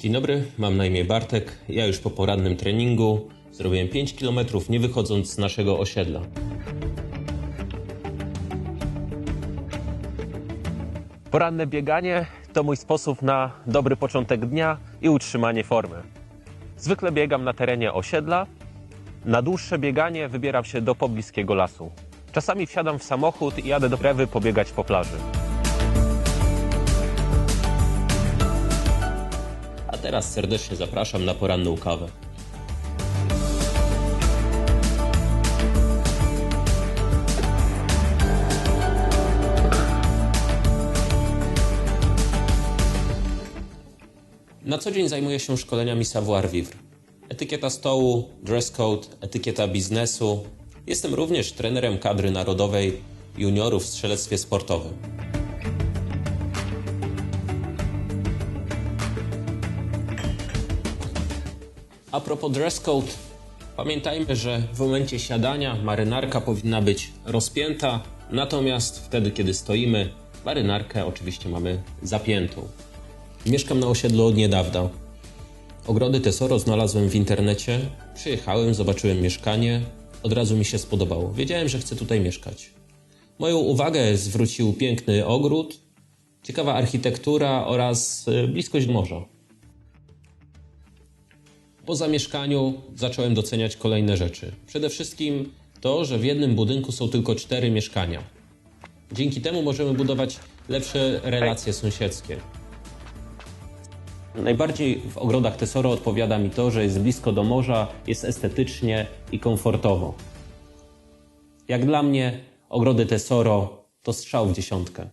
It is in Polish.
Dzień dobry, mam na imię Bartek. Ja już po porannym treningu zrobiłem 5 km nie wychodząc z naszego osiedla. Poranne bieganie to mój sposób na dobry początek dnia i utrzymanie formy. Zwykle biegam na terenie osiedla. Na dłuższe bieganie wybieram się do pobliskiego lasu. Czasami wsiadam w samochód i jadę do Prewy pobiegać po plaży. Teraz serdecznie zapraszam na poranną kawę. Na co dzień zajmuję się szkoleniami savoir-vivre. Etykieta stołu, dress code, etykieta biznesu. Jestem również trenerem kadry narodowej juniorów w strzelectwie sportowym. A propos dress code, pamiętajmy, że w momencie siadania marynarka powinna być rozpięta, natomiast wtedy, kiedy stoimy, marynarkę oczywiście mamy zapiętą. Mieszkam na osiedlu od niedawna. Ogrody Tesoro znalazłem w internecie. Przyjechałem, zobaczyłem mieszkanie. Od razu mi się spodobało. Wiedziałem, że chcę tutaj mieszkać. Moją uwagę zwrócił piękny ogród, ciekawa architektura oraz y, bliskość morza. Po zamieszkaniu zacząłem doceniać kolejne rzeczy. Przede wszystkim to, że w jednym budynku są tylko cztery mieszkania. Dzięki temu możemy budować lepsze relacje sąsiedzkie. Najbardziej w ogrodach Tesoro odpowiada mi to, że jest blisko do morza, jest estetycznie i komfortowo. Jak dla mnie, ogrody Tesoro to strzał w dziesiątkę.